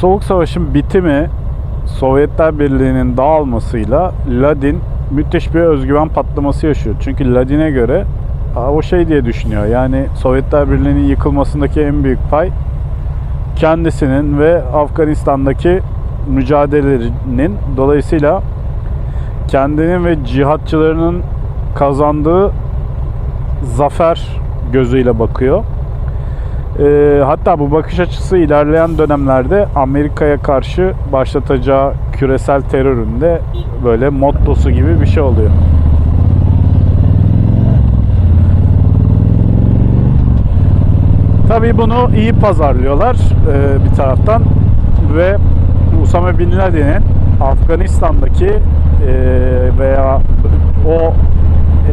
Soğuk Savaş'ın bitimi Sovyetler Birliği'nin dağılmasıyla Ladin müthiş bir özgüven patlaması yaşıyor. Çünkü Ladin'e göre "Aa, o şey diye düşünüyor. Yani Sovyetler Birliği'nin yıkılmasındaki en büyük pay kendisinin ve Afganistan'daki mücadelelerinin dolayısıyla kendinin ve cihatçılarının kazandığı zafer gözüyle bakıyor. Ee, hatta bu bakış açısı ilerleyen dönemlerde Amerika'ya karşı başlatacağı küresel teröründe böyle mottosu gibi bir şey oluyor. Tabii bunu iyi pazarlıyorlar e, bir taraftan ve Usame Bin Laden'in Afganistan'daki e, veya o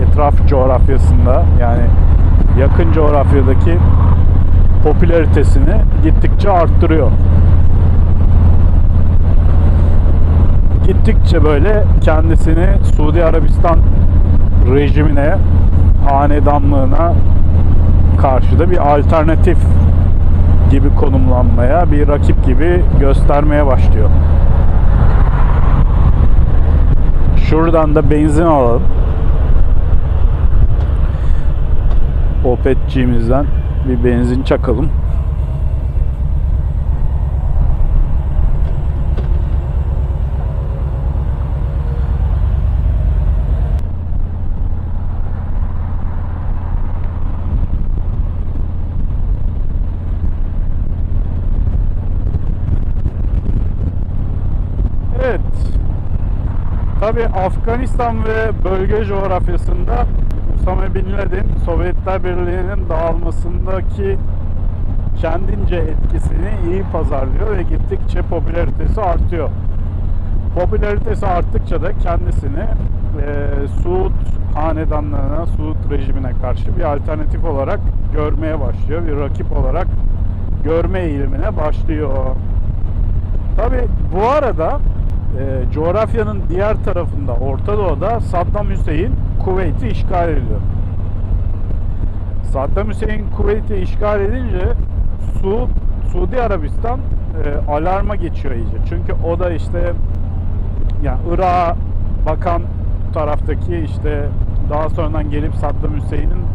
etraf coğrafyasında yani yakın coğrafyadaki popülaritesini gittikçe arttırıyor. Gittikçe böyle kendisini Suudi Arabistan rejimine, hanedanlığına karşı da bir alternatif gibi konumlanmaya, bir rakip gibi göstermeye başlıyor. Şuradan da benzin alalım. Opetçiğimizden bir benzin çakalım. Evet. Tabi Afganistan ve bölge coğrafyasında Osama Bin Laden Sovyetler Birliği'nin dağılmasındaki kendince etkisini iyi pazarlıyor ve gittikçe popülaritesi artıyor. Popülaritesi arttıkça da kendisini e, Suud hanedanlığına, Suud rejimine karşı bir alternatif olarak görmeye başlıyor. Bir rakip olarak görme eğilimine başlıyor. Tabi bu arada e, coğrafyanın diğer tarafında Orta Doğu'da Saddam Hüseyin Kuveyt'i işgal ediyor. Saddam Hüseyin Kuveyt'i işgal edince Su, Suudi Arabistan e, alarma geçiyor iyice. Çünkü o da işte yani Irak'a bakan taraftaki işte daha sonradan gelip Saddam Hüseyin'in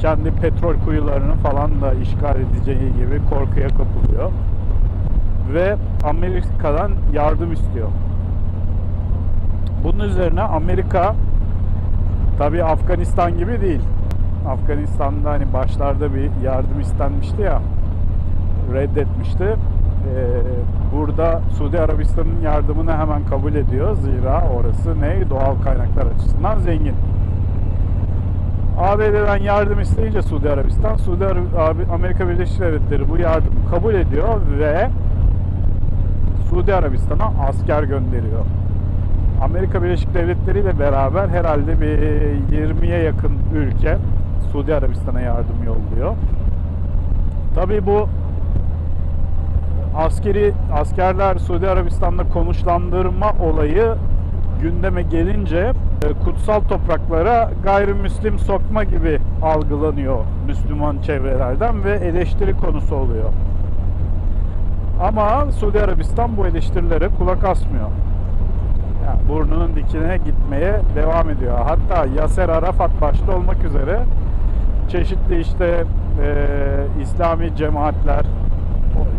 kendi petrol kuyularını falan da işgal edeceği gibi korkuya kapılıyor. Ve Amerika'dan yardım istiyor. Bunun üzerine Amerika tabi Afganistan gibi değil. Afganistan'da hani başlarda bir yardım istenmişti ya reddetmişti. Ee, burada Suudi Arabistan'ın yardımını hemen kabul ediyor. Zira orası ne? Doğal kaynaklar açısından zengin. ABD'den yardım isteyince Suudi Arabistan, Suudi Arab- Amerika Birleşik Devletleri bu yardımı kabul ediyor ve Suudi Arabistan'a asker gönderiyor. Amerika Birleşik Devletleri ile beraber herhalde bir 20'ye yakın ülke Suudi Arabistan'a yardım yolluyor. Tabii bu askeri askerler Suudi Arabistan'da konuşlandırma olayı gündeme gelince e, kutsal topraklara gayrimüslim sokma gibi algılanıyor Müslüman çevrelerden ve eleştiri konusu oluyor. Ama Suudi Arabistan bu eleştirilere kulak asmıyor. Yani burnunun dikine gitmeye devam ediyor. Hatta Yaser Arafat başta olmak üzere çeşitli işte e, İslami cemaatler,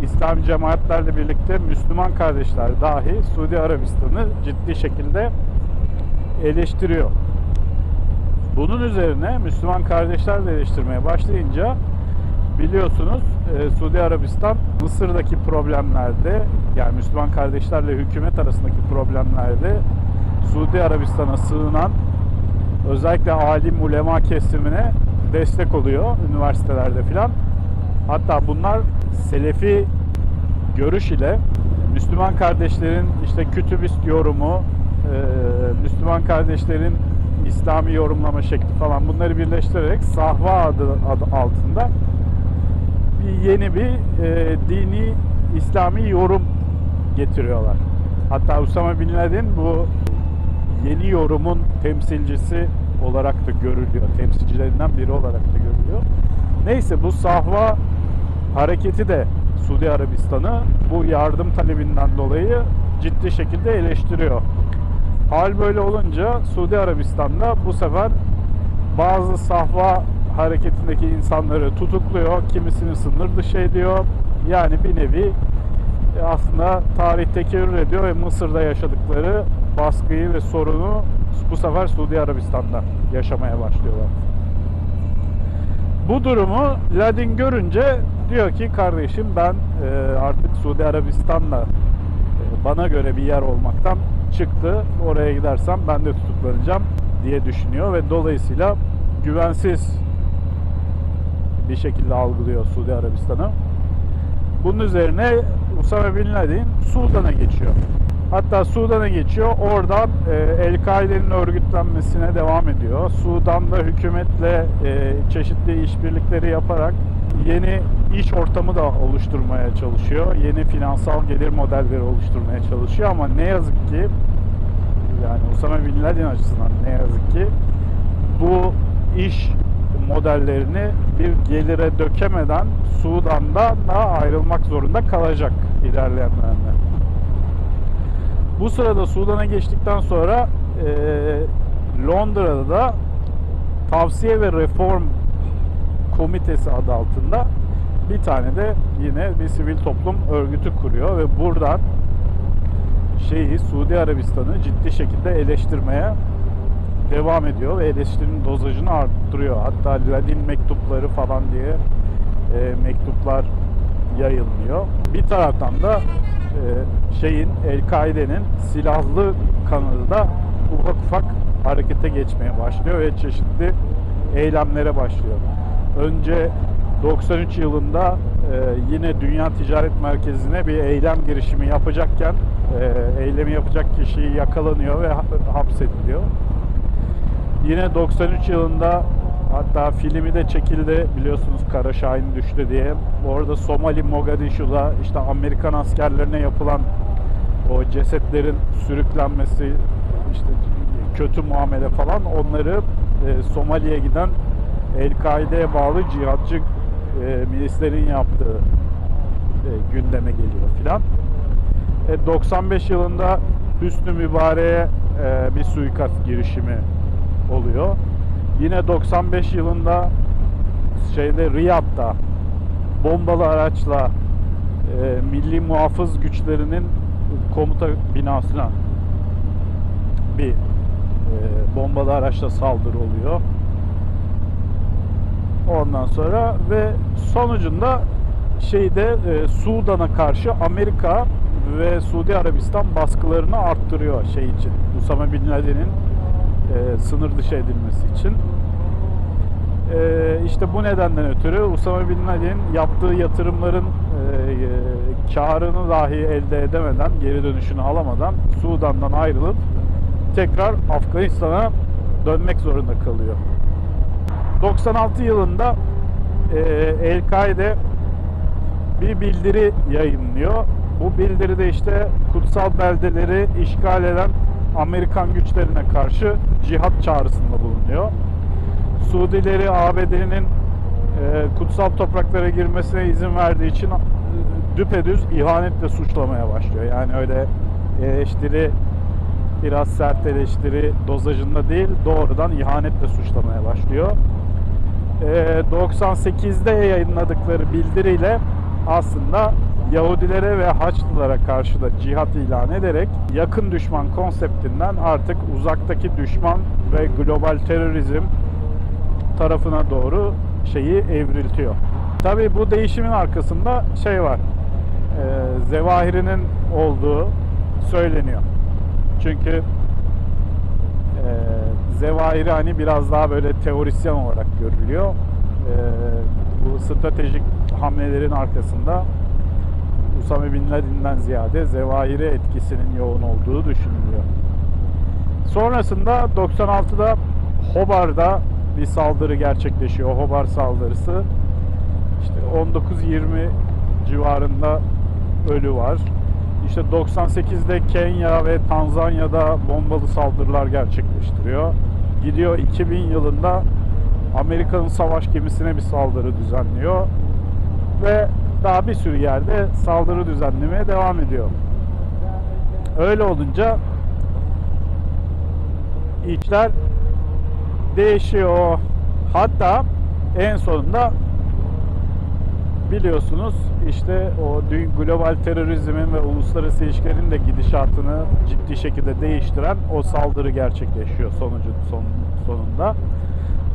İslami cemaatlerle birlikte Müslüman kardeşler dahi Suudi Arabistan'ı ciddi şekilde eleştiriyor. Bunun üzerine Müslüman kardeşler de eleştirmeye başlayınca biliyorsunuz e, Suudi Arabistan Mısır'daki problemlerde yani Müslüman kardeşlerle hükümet arasındaki problemlerde Suudi Arabistan'a sığınan özellikle alim ulema kesimine destek oluyor üniversitelerde filan. Hatta bunlar Selefi görüş ile Müslüman kardeşlerin işte kütübist yorumu, e, Müslüman kardeşlerin İslami yorumlama şekli falan bunları birleştirerek Sahva adı, adı altında yeni bir e, dini İslami yorum getiriyorlar. Hatta Usama Bin Laden bu yeni yorumun temsilcisi olarak da görülüyor. Temsilcilerinden biri olarak da görülüyor. Neyse bu sahva hareketi de Suudi Arabistan'ı bu yardım talebinden dolayı ciddi şekilde eleştiriyor. Hal böyle olunca Suudi Arabistan'da bu sefer bazı sahva hareketindeki insanları tutukluyor, kimisini sınır dışı ediyor. Yani bir nevi e, aslında tarih tekerrür ediyor ve Mısır'da yaşadıkları baskıyı ve sorunu bu sefer Suudi Arabistan'da yaşamaya başlıyorlar. Bu durumu Ladin görünce diyor ki kardeşim ben e, artık Suudi Arabistan'la e, bana göre bir yer olmaktan çıktı. Oraya gidersem ben de tutuklanacağım diye düşünüyor ve dolayısıyla güvensiz bir şekilde algılıyor Suudi Arabistan'ı. Bunun üzerine Usame Bin Laden Sudan'a geçiyor. Hatta Sudan'a geçiyor. Oradan e, El-Kaide'nin örgütlenmesine devam ediyor. Sudan'da hükümetle e, çeşitli işbirlikleri yaparak yeni iş ortamı da oluşturmaya çalışıyor. Yeni finansal gelir modelleri oluşturmaya çalışıyor ama ne yazık ki yani Usame Bin Laden açısından ne yazık ki bu iş modellerini bir gelire dökemeden Sudan'da da ayrılmak zorunda kalacak ilerleyen dönemde. Bu sırada Sudan'a geçtikten sonra e, Londra'da da Tavsiye ve Reform Komitesi adı altında bir tane de yine bir sivil toplum örgütü kuruyor ve buradan şeyi Suudi Arabistan'ı ciddi şekilde eleştirmeye devam ediyor ve eleştirinin dozajını arttırıyor. Hatta Ladin mektupları falan diye e, mektuplar yayınlıyor. Bir taraftan da e, şeyin El-Kaide'nin silahlı kanadı da ufak ufak harekete geçmeye başlıyor ve çeşitli eylemlere başlıyor. Önce 93 yılında e, yine Dünya Ticaret Merkezi'ne bir eylem girişimi yapacakken e, eylemi yapacak kişi yakalanıyor ve ha- hapsediliyor. Yine 93 yılında hatta filmi de çekildi biliyorsunuz Kara Şahin düştü diye. Orada Somali Mogadishu'da işte Amerikan askerlerine yapılan o cesetlerin sürüklenmesi işte kötü muamele falan onları e, Somali'ye giden El-Kaide'ye bağlı cihatçı e, milislerin yaptığı e, gündeme geliyor filan. E, 95 yılında Hüsnü Mübarek'e e, bir suikast girişimi oluyor. Yine 95 yılında şeyde Riyad'da bombalı araçla e, milli muhafız güçlerinin komuta binasına bir e, bombalı araçla saldırı oluyor. Ondan sonra ve sonucunda şeyde e, Sudan'a karşı Amerika ve Suudi Arabistan baskılarını arttırıyor şey için. Usame Bin Laden'in e, sınır dışı edilmesi için. E, işte bu nedenden ötürü Usame Bin Laden yaptığı yatırımların e, e, karını dahi elde edemeden, geri dönüşünü alamadan Sudan'dan ayrılıp tekrar Afganistan'a dönmek zorunda kalıyor. 96 yılında e, El-Kaide bir bildiri yayınlıyor. Bu bildiride işte kutsal beldeleri işgal eden Amerikan güçlerine karşı cihat çağrısında bulunuyor. Suudileri ABD'nin e, kutsal topraklara girmesine izin verdiği için e, düpedüz ihanetle suçlamaya başlıyor. Yani öyle eleştiri biraz sert eleştiri dozajında değil doğrudan ihanetle suçlamaya başlıyor. E, 98'de yayınladıkları bildiriyle aslında Yahudilere ve Haçlılara karşı da cihat ilan ederek yakın düşman konseptinden artık uzaktaki düşman ve global terörizm tarafına doğru şeyi evriltiyor. Tabi bu değişimin arkasında şey var. E, Zevahiri'nin olduğu söyleniyor. Çünkü e, Zevahiri hani biraz daha böyle teorisyen olarak görülüyor. E, bu stratejik hamlelerin arkasında Usame Bin Laden'den ziyade Zevahiri etkisinin yoğun olduğu düşünülüyor. Sonrasında 96'da Hobar'da bir saldırı gerçekleşiyor. Hobar saldırısı. İşte 19-20 civarında ölü var. İşte 98'de Kenya ve Tanzanya'da bombalı saldırılar gerçekleştiriyor. Gidiyor 2000 yılında Amerika'nın savaş gemisine bir saldırı düzenliyor. Ve daha bir sürü yerde saldırı düzenlemeye devam ediyor. Öyle olunca işler değişiyor. Hatta en sonunda biliyorsunuz işte o dü- global terörizmin ve uluslararası ilişkilerin de gidişatını ciddi şekilde değiştiren o saldırı gerçekleşiyor sonucu son, sonunda.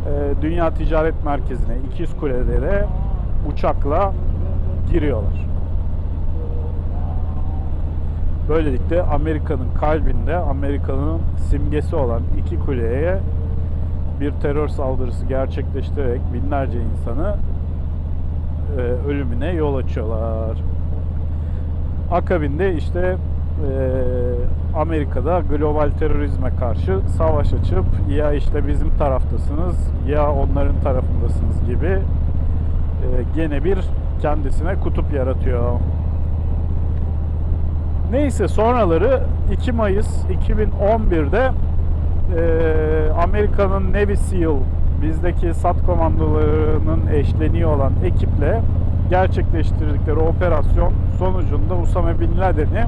Ee, Dünya Ticaret Merkezi'ne, İkiz Kule'lere uçakla giriyorlar. Böylelikle Amerika'nın kalbinde, Amerika'nın simgesi olan iki kuleye bir terör saldırısı gerçekleştirerek binlerce insanı e, ölümüne yol açıyorlar. Akabinde işte e, Amerika'da global terörizme karşı savaş açıp ya işte bizim taraftasınız ya onların tarafındasınız gibi gene bir kendisine kutup yaratıyor. Neyse sonraları 2 Mayıs 2011'de e, Amerika'nın Navy SEAL bizdeki SAT komandolarının eşleniği olan ekiple gerçekleştirdikleri operasyon sonucunda Usame Bin Laden'i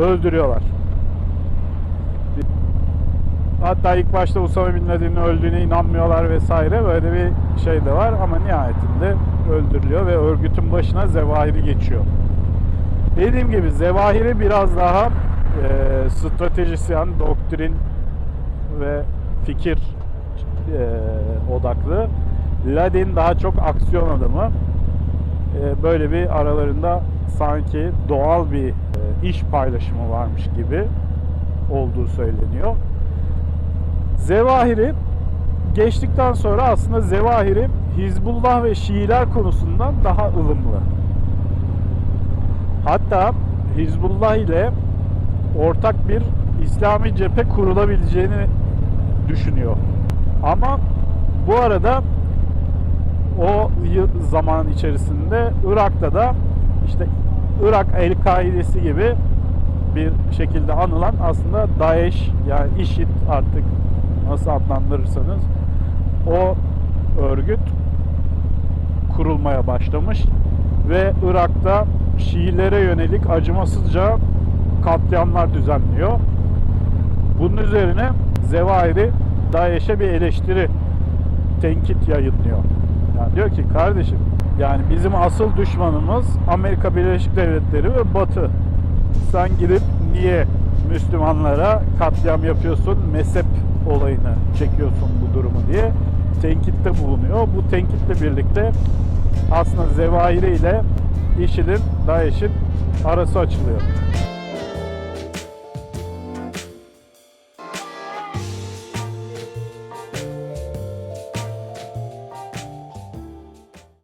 öldürüyorlar. Hatta ilk başta Usame Bin Laden'in öldüğüne inanmıyorlar vesaire böyle bir şey de var ama nihayetinde öldürülüyor ve örgütün başına Zevahiri geçiyor. Dediğim gibi Zevahiri biraz daha e, stratejisyen, doktrin ve fikir e, odaklı. Ladin daha çok aksiyon adamı. E, böyle bir aralarında sanki doğal bir e, iş paylaşımı varmış gibi olduğu söyleniyor. Zevahiri geçtikten sonra aslında Zevahiri Hizbullah ve Şiiler konusundan daha ılımlı. Hatta Hizbullah ile ortak bir İslami cephe kurulabileceğini düşünüyor. Ama bu arada o zaman içerisinde Irak'ta da işte Irak El-Kaidesi gibi bir şekilde anılan aslında Daesh yani IŞİD artık nasıl adlandırırsanız o örgüt kurulmaya başlamış ve Irak'ta Şiilere yönelik acımasızca katliamlar düzenliyor. Bunun üzerine Zevahiri Daesh'e bir eleştiri, tenkit yayınlıyor. Yani diyor ki kardeşim yani bizim asıl düşmanımız Amerika Birleşik Devletleri ve Batı. Sen gidip niye Müslümanlara katliam yapıyorsun, mezhep olayını çekiyorsun bu durumu diye tenkitte bulunuyor. Bu tenkitle birlikte aslında Zevahiri ile IŞİD'in, DAEŞ'in arası açılıyor.